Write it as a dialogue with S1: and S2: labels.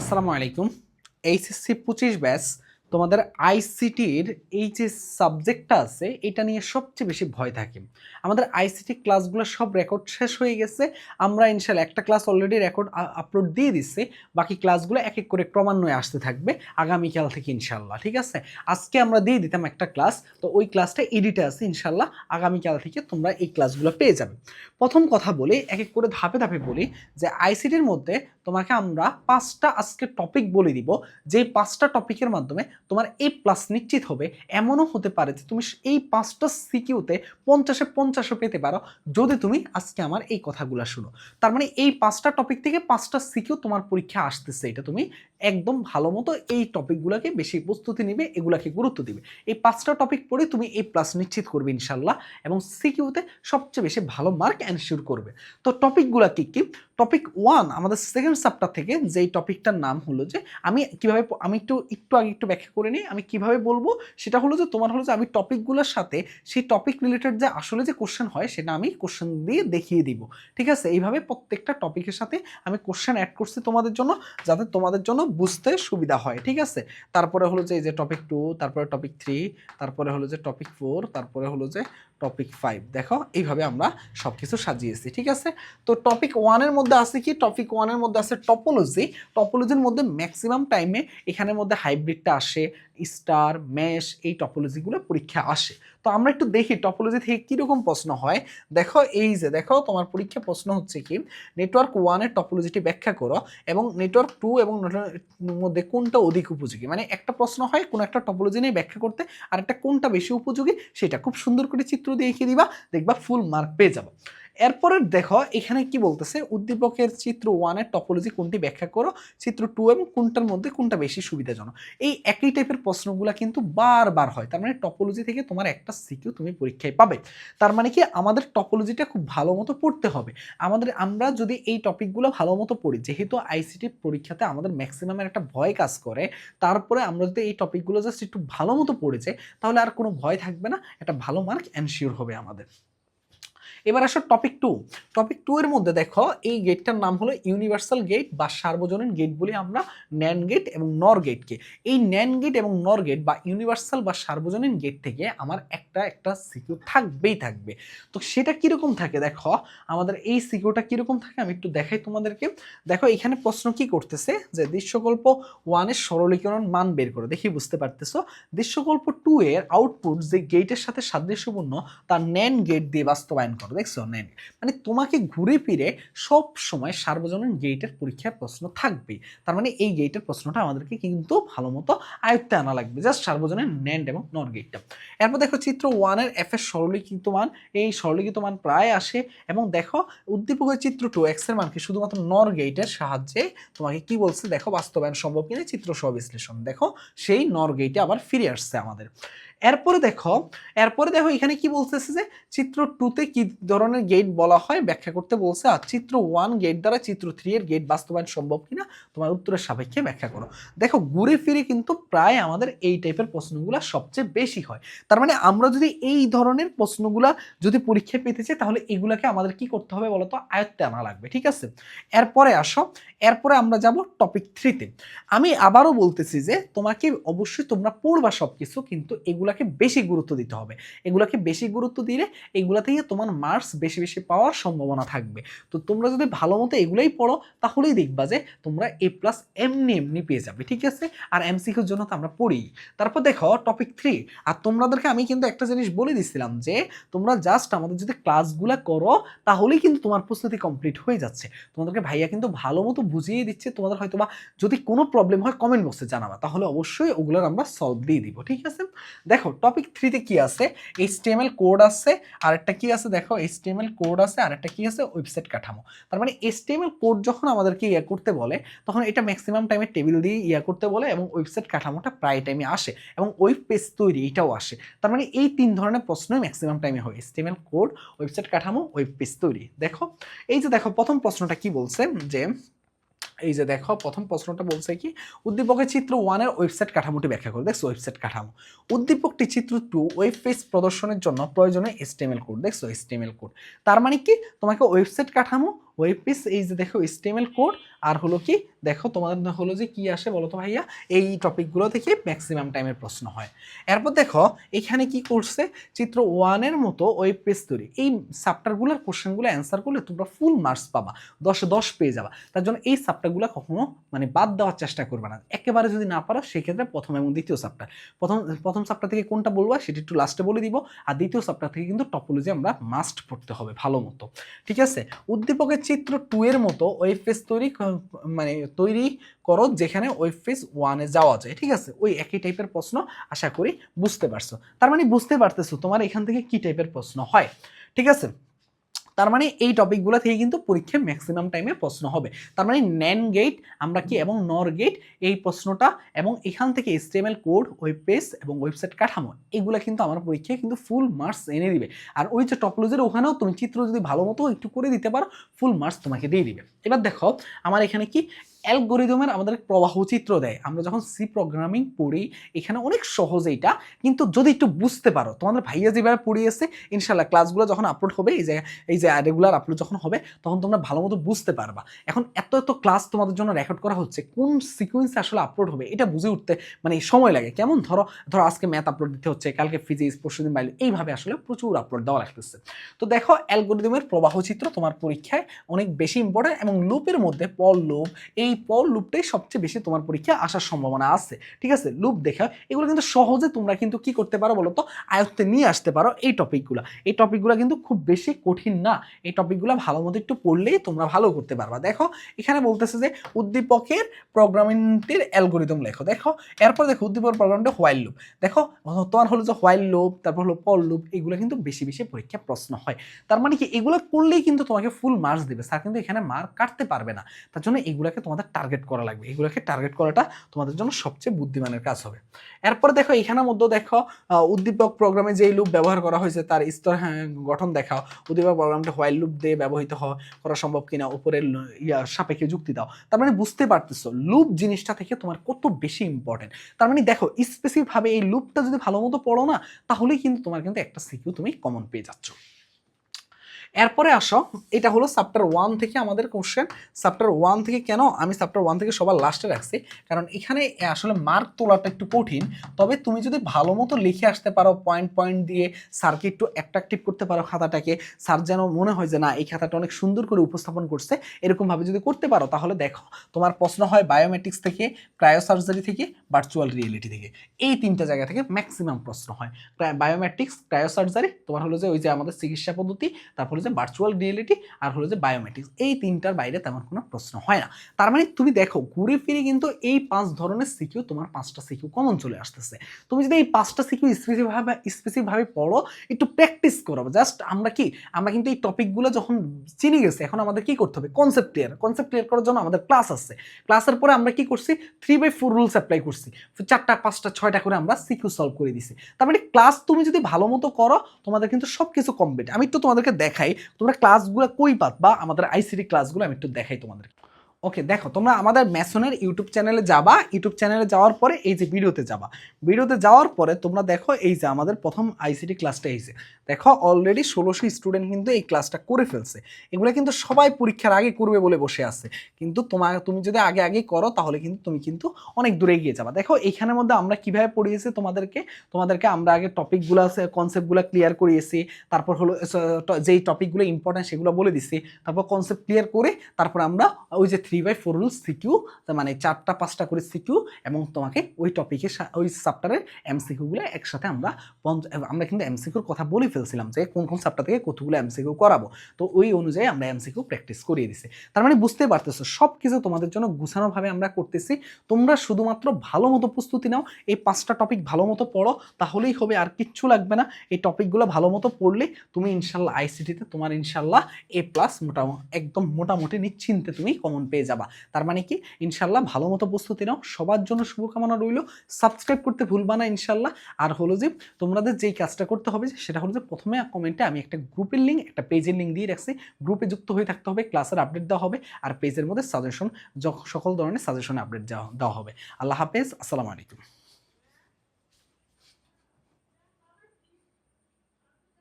S1: আসসালামু আলাইকুম। এইচএসসি পঁচিশ ব্যাচ, তোমাদের আইসিটির এই যে সাবজেক্টটা আছে, এটা নিয়ে সবচেয়ে বেশি ভয় থাকে। আমাদের আইসিটি ক্লাসগুলো সব রেকর্ড শেষ হয়ে গেছে। আমরা ইনশাল্লাহ একটা ক্লাস অলরেডি রেকর্ড আপলোড দিয়ে দিচ্ছি বাকি ক্লাসগুলো এক এক করে ক্রমান্বয়ে আসতে থাকবে আগামীকাল থেকে ইনশাল্লাহ, ঠিক আছে? আজকে আমরা দিয়ে দিতাম একটা ক্লাস তো ওই ক্লাসটা এডিটে আছে ইনশাল্লাহ। আগামীকাল থেকে তোমরা এই ক্লাসগুলো পেয়ে যাবে। প্রথম কথা বলি, এক এক করে ধাপে ধাপে বলি যে আইসিটির মধ্যে তোমাকে আমরা পাঁচটা আজকে টপিক বলে দিব। যে পাঁচটা টপিকের মাধ্যমে তোমার এই প্লাস নিশ্চিত হবে। এমনও হতে পারে যে তুমি এই পাঁচটা সিকিউতে পঞ্চাশে পঞ্চাশও পেতে পারো। যদি তুমি আজকে আমার এই কথাগুলো শুনো। তার মানে এই পাঁচটা টপিক থেকে পাঁচটা সিকিউ তোমার পরীক্ষা আসতেছে। এটা তুমি একদম ভালো মতো এই টপিকগুলোকে বেশি প্রস্তুতি নিবে, এগুলাকে গুরুত্ব দিবে। এই পাঁচটা টপিক পড়ে তুমি এই প্লাস নিশ্চিত করবে ইনশাল্লাহ এবং সিকিউতে সবচেয়ে বেশি ভালো মার্ক অ্যানশিওর করবে। তো টপিকগুলো কি কি? টপিক ওয়ান আমাদের সেকেন্ড চ্যাপ্টার থেকে যেই টপিকটার নাম হলো যে আমি কীভাবে আমি একটু একটু আগে একটু ব্যাখ্যা করে নিই, আমি কীভাবে বলব? সেটা হলো যে তোমার হলো যে আমি টপিকগুলোর সাথে সেই টপিক রিলেটেড যে আসলে যে কোশ্চেন হয়, সেটা আমি কোশ্চেন দিয়ে দেখিয়ে দিব। ঠিক আছে? এইভাবে প্রত্যেকটা টপিকের সাথে আমি কোশ্চেন অ্যাড করছি তোমাদের জন্য, যাতে তোমাদের জন্য বুঝতে সুবিধা হয়। ঠিক আছে? তারপরে হলো যে এই যে টপিক টু তারপরে টপিক থ্রি তারপরে হলো যে টপিক ফোর তারপরে হলো যে টপিক ফাইভ দেখো, এইভাবে আমরা সব কিছু সাজিয়েছি, ঠিক আছে? তো টপিক ওয়ানের মধ্যে আছে কি? টপিক ওয়ানের মধ্যে আছে টপোলজি টপোলজির মধ্যে ম্যাক্সিমাম টাইমে এখানের মধ্যে হাইব্রিডটা আসে স্টার ম্যাশ এই টপোলজিগুলো পরীক্ষা আসে। তো আমরা একটু দেখি টপোলজি থেকে কীরকম প্রশ্ন হয়। দেখো এই যে, দেখো তোমার পরীক্ষা প্রশ্ন হচ্ছে কি নেটওয়ার্ক ওয়ানের টপোলজিটি ব্যাখ্যা করো এবং নেটওয়ার্ক টু এবং মধ্যে কোনটা অধিক উপযোগী? মানে একটা প্রশ্ন হয়, কোনো একটা টপোলজি নিয়ে ব্যাখ্যা করতে, আর একটা কোনটা বেশি উপযোগী সেটা। খুব সুন্দর করে চিত্র দিয়ে এঁকে দিবা, দেখবা ফুল মার্ক পেয়ে যাব। এরপরে দেখো, এখানে কি বলতেছে? উদ্দীপকের চিত্র ওয়ানের টপোলজি কোনটি ব্যাখ্যা করো? চিত্র টু এবং কোনটার মধ্যে কোনটা বেশি সুবিধাজনক? এই একই টাইপের প্রশ্নগুলো কিন্তু বারবার হয়। তার মানে টপোলজি থেকে তোমার একটা সিকিউ তুমি পরীক্ষায় পাবে। তার মানে কি? আমাদের টপোলজিটা খুব ভালো মতো পড়তে হবে। আমাদের, আমরা যদি এই টপিকগুলো ভালো মতো পড়ি, যেহেতু আইসিটি পরীক্ষাতে আমাদের ম্যাক্সিমামের একটা ভয় কাজ করে, তারপরে আমরা যদি এই টপিকগুলো জাস্ট একটু ভালো মতো পড়েছে তাহলে আর কোনো ভয় থাকবে না। একটা ভালো মার্ক এনশিওর হবে আমাদের। এবার আসো টপিক টু টপিক টু এর মধ্যে দেখো, এই গেটটার নাম হলো ইউনিভার্সাল গেট বা সার্বজনীন গেট বলি আমরা ন্যান গেট এবং নর গেটকে এই ন্যান গেট এবং নর গেট বা ইউনিভার্সাল বা সার্বজনীন গেট থেকে আমার একটা একটা সিকিউর থাকবেই থাকবে। তো সেটা কীরকম থাকে দেখো? আমাদের এই সিকিউরটা কীরকম থাকে? আমি একটু দেখাই তোমাদেরকে। দেখো, এখানে প্রশ্ন কি করতেছে? যে দৃশ্যকল্প ওয়ানের সরলীকরণ মান বের করে। দেখি বুঝতে পারতেছো? দৃশ্যকল্প টু এর আউটপুট যে গেটের সাথে সাদৃশ্যপূর্ণ, তার ন্যান গেট দিয়ে বাস্তবায়ন করো। দেখছ? ন্যান মানে তোমাকে ঘুরে ফিরে সব সময় সার্বজনীন গেটের পরীক্ষার প্রশ্ন থাকবেই। তার মানে এই গেটের প্রশ্নটা আমাদেরকে কিন্তু ভালো মতো আয়ত্তে আনা লাগবে। জাস্ট সার্বজনীন ন্যান্ড এবং নর গেটটা এরপর দেখো, চিত্র ওয়ানের এফ এর সরলীকৃত মান। এই সরলীকৃত মান প্রায় আসে এবং দেখো উদ্দীপকের চিত্র টু এক্সের মানকে শুধুমাত্র নর গেটের সাহায্যে তোমাকে কি বলছে? দেখো, বাস্তবায়ন সম্ভব কিনা চিত্র সহ বিশ্লেষণ। দেখো, সেই নর গেটে আবার ফিরে আসছে আমাদের। এরপরে দেখো এরপরে দেখো এখানে কি বলতেছে যে, চিত্র টুতে কি ধরনের গেট বলা হয়? ব্যাখ্যা করতে বলছে, আর চিত্র ওয়ান গেট দ্বারা চিত্র থ্রি এর গেট বাস্তবায়ন সম্ভব কিনা? তোমার উত্তরের সাপেক্ষে ব্যাখ্যা করো। দেখো, ঘুরে ফিরে কিন্তু প্রায় আমাদের এই টাইপের প্রশ্নগুলো সবচেয়ে বেশি হয়। তার মানে আমরা যদি এই ধরনের প্রশ্নগুলা যদি পরীক্ষায় পেতে চাই, তাহলে এগুলাকে আমাদের কি করতে হবে বলতো আয়ত্তে আনা লাগবে, ঠিক আছে? এরপরে আসো, এরপরে আমরা যাব টপিক থ্রিতে আমি আবারও বলতেছি যে, তোমাকে অবশ্যই তোমরা পড়বা সব কিছু কিন্তু এগুলাকে বেশি গুরুত্ব দিতে হবে। এগুলাকে বেশি গুরুত্ব দিলে এগুলা থেকে তোমার মার্কস বেশি বেশি পাওয়ার সম্ভাবনা থাকবে। তো তোমরা যদি ভালো মতো এগুলাই পড়ো, তাহলেই দেখবা যে তোমরা এ প্লাস এমনি এমনি পেয়ে যাবে, ঠিক আছে? আর এমসিকিউর জন্য তো আমরা পড়ি। তারপর দেখো টপিক থ্রি আর তোমাদেরকে আমি কিন্তু একটা জিনিস বলে দিছিলাম যে, তোমরা জাস্ট আমাদের যদি ক্লাসগুলো করো, তাহলেই কিন্তু তোমার প্রস্তুতি কমপ্লিট হয়ে যাচ্ছে। তোমাদেরকে ভাইয়া কিন্তু ভালো মতো বুঝিয়ে দিচ্ছে, তোমাদের হয়তো বা যদি কোনো প্রবলেম হয় কমেন্ট বক্সে জানাবা। তাহলে অবশ্যই ওগুলোর আমরা সলভ দিয়ে দিব, ঠিক আছে? দেখো টপিক থ্রিতে কি আছে? এইচটিএমএল কোড আছে আর একটা কি আছে? দেখো এইচটিএমএল কোড আছে আর একটা কি আছে? ওয়েবসাইট কাঠামো। তার মানে এইচটিএমএল কোড যখন আমাদেরকে ইয়া করতে বলে, তখন এটা ম্যাক্সিমাম টাইমে টেবিল দিয়ে ইয়া করতে বলে এবং ওয়েবসাইট কাঠামোটা প্রায় টাইমে আসে এবং ওয়েব পেজ তৈরি, এটাও আসে। তার মানে এই তিন ধরনের প্রশ্নই ম্যাক্সিমাম টাইমে হয় এইচটিএমএল কোড ওয়েবসাইট কাঠামো ওয়েব পেজ তৈরি। দেখো, এই যে দেখো, প্রথম প্রশ্নটা কি বলছে? যে এই যে দেখো, প্রথম প্রশ্নটা বলছে কি, উদ্দীপকের চিত্র ওয়ানের ওয়েবসাইট কাঠামোটি ব্যাখ্যা করে। দেখছ ওয়েবসাইট কাঠামো। উদ্দীপকটি চিত্র টু ওয়েব পেজ প্রদর্শনের জন্য প্রয়োজনীয় এসটিএমএল কোড দেখছ এসটিএমএল কোড তার মানে কি, তোমাকে ওয়েবসাইট কাঠামো ওয়েব পেজ এই যে দেখো স্টেমেল কোড আর হলো কি, দেখো তোমাদের হলো যে কি আসে বলো তো ভাইয়া? এই টপিকগুলো থেকে ম্যাক্সিমাম টাইমের প্রশ্ন হয়। এরপর দেখো, এখানে কি করছে? চিত্র ওয়ানের মতো ওয়েব পেজ তৈরি। এই সাপ্টারগুলোর কোশ্চেনগুলো অ্যান্সার করলে তোমরা ফুল মার্কস পাবা। দশে, দশ পেয়ে যাবা। তার জন্য এই সাপ্টারগুলো কখনো মানে বাদ দেওয়ার চেষ্টা করবে না। একেবারে যদি না পারো, সেক্ষেত্রে প্রথম এবং দ্বিতীয় সাপ্টার প্রথম প্রথম সাপ্টার থেকে কোনটা বলবা, সেটি একটু লাস্টে বলে দিব। আর দ্বিতীয় সাপ্টার থেকে কিন্তু টপোলজি আমরা মাস্ট পড়তে হবে ভালো মতো। ঠিক আছে? উদ্দীপকের চিত্র টু এর মতো ওয়েব পেজ তৈরি মানে তৈরি করো যেখানে ওয়েব পেজ ওয়ানে যাওয়া যায়, ঠিক আছে? ওই একই টাইপের প্রশ্ন আশা করি বুঝতে পারছ। তার মানে বুঝতে পারতেছো তোমার এখান থেকে কি টাইপের প্রশ্ন হয়, ঠিক আছে? তার মানে এই টপিকগুলো থেকে কিন্তু পরীক্ষায় ম্যাক্সিমাম টাইমে প্রশ্ন হবে। তার মানে ন্যান গেট আমরা কি এবং নর গেট এই প্রশ্নটা এবং এখান থেকে এসটিএমএল কোড ওয়েব পেজ এবং ওয়েবসাইট কাঠামো, এগুলো কিন্তু আমার পরীক্ষায় কিন্তু ফুল মার্কস এনে দিবে। আর ওই যে টপলজের ওখানেও তুমি চিত্র যদি ভালো মতো একটু করে দিতে পারো ফুল মার্কস তোমাকে দিয়ে দিবে। এবার দেখো, আমার এখানে কি অ্যালগোরিদমের আমাদের প্রবাহ চিত্র দেয়। আমরা যখন সি প্রোগ্রামিং পড়ি, এখানে অনেক সহজ এইটা, কিন্তু যদি একটু বুঝতে পারো, তোমাদের ভাইয়া যেভাবে পড়িয়েছে ইনশাল্লাহ ক্লাসগুলো যখন আপলোড হবে, এই যে এই যে রেগুলার আপলোড যখন হবে, তখন তোমরা ভালো মতো বুঝতে পারবা। এখন এত এত ক্লাস তোমাদের জন্য রেকর্ড করা হচ্ছে, কোন সিকুয়েন্সে আসলে আপলোড হবে, এটা বুঝে উঠতে মানে সময় লাগে। কেমন ধরো ধরো আজকে ম্যাথ আপলোড দিতে হচ্ছে, কালকে ফিজিক্স পরশুদিন বাইরে এইভাবে আসলে প্রচুর আপলোড দেওয়া লাগতেছে। তো দেখো, অ্যালগোরিদমের প্রবাহ চিত্র তোমার পরীক্ষায় অনেক বেশি ইম্পর্টেন্ট এবং লুপের মধ্যে পল লুপ এই পল লুপটাই সবচেয়ে বেশি তোমার পরীক্ষায় আসার সম্ভাবনা আছে। ঠিক আছে? লুপ দেখা এগুলো কিন্তু সহজে তোমরা কিন্তু কি করতে পারো বলো তো আয়ত্তে নিয়ে আসতে পারো এই টপিকগুলো এই টপিকগুলো কিন্তু খুব বেশি কঠিন না। এই টপিকগুলো ভালো মতো একটু পড়লেই তোমরা ভালো করতে পারবা। দেখো, এখানে বলতেছে যে উদ্দীপকের প্রোগ্রামিংটির অ্যালগোরিদম লেখো। দেখো, এরপর দেখো উদ্দীপকের প্রোগ্রামটা হোয়াইল লুপ দেখো, তোমার হলো যে হোয়াইল লুপ তারপর হলো পল লুপ এগুলো কিন্তু বেশি বেশি পরীক্ষা প্রশ্ন হয়। তার মানে কি, এগুলো করলেই কিন্তু তোমাকে ফুল মার্কস দেবে। স্যার কিন্তু এখানে মার্ক কাটতে পারবে না। তার জন্য এগুলোকে তোমাদের টার্গেট করা লাগবে। এগুলোকে টার্গেট করাটা তোমাদের জন্য সবচেয়ে বুদ্ধিমানের কাজ হবে। এরপর দেখো এখানের মধ্যে দেখো উদ্দীপক প্রোগ্রামে যেই লুপ ব্যবহার করা হয়েছে তার স্তর হ্যাঁ, গঠন দেখাও। উদ্দীপক প্রোগ্রামটা হোয়াইল লুপ দিয়ে ব্যবহৃত করা সম্ভব কিনা উপরের ইয়া সাপেক্ষে যুক্তি দাও। তার মানে বুঝতে পারতেছো লুপ জিনিসটা থেকে তোমার কত বেশি ইম্পর্টেন্ট তার মানে দেখো স্পেসিফিক ভাবে এই লুপটা যদি ভালো মতো পড়ো না তাহলেই কিন্তু তোমার কিন্তু একটা সিকিউ তুমি কমন পেয়ে যাচ্ছ। এরপরে আসো, এটা হলো চ্যাপ্টার ওয়ান থেকে আমাদের কোশ্চেন চ্যাপ্টার ওয়ান থেকে কেন? আমি চ্যাপ্টার ওয়ান থেকে সবার লাস্টে রাখছি, কারণ এখানে আসলে মার্ক তোলাটা একটু কঠিন। তবে তুমি যদি ভালো মতো লিখে আসতে পারো পয়েন্ট পয়েন্ট দিয়ে স্যারকে একটু অ্যাট্রাকটিভ করতে পারো খাতাটাকে, স্যার যেন মনে হয় যে না, এই খাতাটা অনেক সুন্দর করে উপস্থাপন করছে, এরকমভাবে যদি করতে পারো, তাহলে দেখো, তোমার প্রশ্ন হয় বায়োমেট্রিক্স থেকে ক্রায়োসার্জারি থেকে ভার্চুয়াল রিয়েলিটি থেকে। এই তিনটা জায়গা থেকে ম্যাক্সিমাম প্রশ্ন হয়। বায়োমেট্রিক্স ক্রায়োসার্জারি তোমার হলো যে ওই যে আমাদের চিকিৎসা পদ্ধতি, তারপর যে ভার্চুয়াল রিয়েলিটি আর হলো যে বায়োমেট্রিক্স এই তিনটার বাইরে তেমন কোনো প্রশ্ন হয় না। তার মানে তুমি দেখো, ঘুরে ফিরে কিন্তু এই পাঁচ ধরনের সিকিউ তোমার পাঁচটা সিকিউ কমন চলে আসতেছে। তুমি যদি এই পাঁচটা সিকিউ স্পেসিফিকভাবে স্পেসিফিকভাবে পড়ো, একটু প্র্যাকটিস করো। জাস্ট আমরা কি, আমরা কিন্তু এই টপিকগুলো যখন চিনে গেছি, এখন আমাদের কি করতে হবে? কনসেপ্ট ক্লিয়ার কনসেপ্ট ক্লিয়ার করার জন্য আমাদের ক্লাস আছে। ক্লাসের পরে আমরা কি করছি? Three by four rules apply করছি। চারটা, পাঁচটা, ছয়টা করে আমরা সিকিউ সলভ করে দিছি। তার মানে ক্লাস তুমি যদি ভালো মতো করো, তোমাদের কিন্তু সব কিছু কমপ্লিট আমি একটু তোমাদেরকে দেখাই তোমরা ক্লাসগুলো কই পাত? বা আমাদের আইসিটি ক্লাসগুলো আমি একটু দেখাই তোমাদের ওকে দেখো, তোমরা আমাদের ম্যাসনের ইউটিউব চ্যানেলে যাবা, ইউটিউব চ্যানেলে যাওয়ার পরে এই যে ভিডিওতে যাবা। ভিডিওতে যাওয়ার পরে তোমরা দেখো এই যে আমাদের প্রথম আইসিটি ক্লাসটা এইছে দেখো অলরেডি ষোলোশো স্টুডেন্ট কিন্তু এই ক্লাসটা করে ফেলছে। এগুলো কিন্তু সবাই পরীক্ষার আগে করবে বলে বসে আছে। কিন্তু তোমার তুমি যদি আগে আগে করো, তাহলে কিন্তু তুমি কিন্তু অনেক দূরে গিয়ে যাবা। দেখো এইখানের মধ্যে আমরা কীভাবে পড়িয়েছি তোমাদেরকে? তোমাদেরকে আমরা আগে টপিকগুলো কনসেপ্টগুলো ক্লিয়ার করিয়েছি। তারপর হলো যেই টপিকগুলো ইম্পর্টেন্ট সেগুলো বলে দিছি। তারপর কনসেপ্ট ক্লিয়ার করে তারপর আমরা ওই যে থ্রি বাই ফোর রুল সিকিউ তার মানে চারটা, পাঁচটা করে সিকিউ এবং তোমাকে ওই টপিকের ওই চ্যাপ্টারের এমসিকিউগুলো একসাথে আমরা আমরা কিন্তু এমসিকিউর কথা বলে ফেলছিলাম যে কোন কোন চ্যাপ্টার থেকে কতগুলো এমসিকিউ করাবো। তো ওই অনুযায়ী আমরা এমসিকিউ প্র্যাকটিস করিয়ে দিছি। তার মানে বুঝতে পারতেছো সব কিছু তোমাদের জন্য গুছানোভাবে আমরা করতেছি। তোমরা শুধুমাত্র ভালো মতো প্রস্তুতি নাও, এই পাঁচটা টপিক ভালো মতো পড়ো, তাহলেই হবে আর কিচ্ছু লাগবে না। এই টপিকগুলো ভালো মতো পড়লে তুমি ইনশাল্লাহ আইসিটিতে তোমার ইনশাল্লাহ এ প্লাস মোটামুটি একদম মোটামুটি নিশ্চিন্তে তুমি কমন পেয়ে যাবা। তার মানে কি? ইনশাল্লাহ ভালো মতো প্রস্তুতি নাও। সবার জন্য শুভকামনা রইল। সাবস্ক্রাইব করতে ভুলবা না ইনশাল্লাহ। আর হলো যে, তোমাদের যেই কাজটা করতে হবে, সেটা হলো যে, প্রথমে কমেন্টে আমি একটা গ্রুপের লিঙ্ক একটা পেজের লিঙ্ক দিয়ে রাখছি। গ্রুপে যুক্ত হয়ে থাকতে হবে ক্লাসের আপডেট দেওয়া হবে। আর পেজের মধ্যে সাজেশন সকল ধরনের সাজেশন আপডেট দেওয়া হবে। আল্লাহ হাফেজ। আসসালামু আলাইকুম।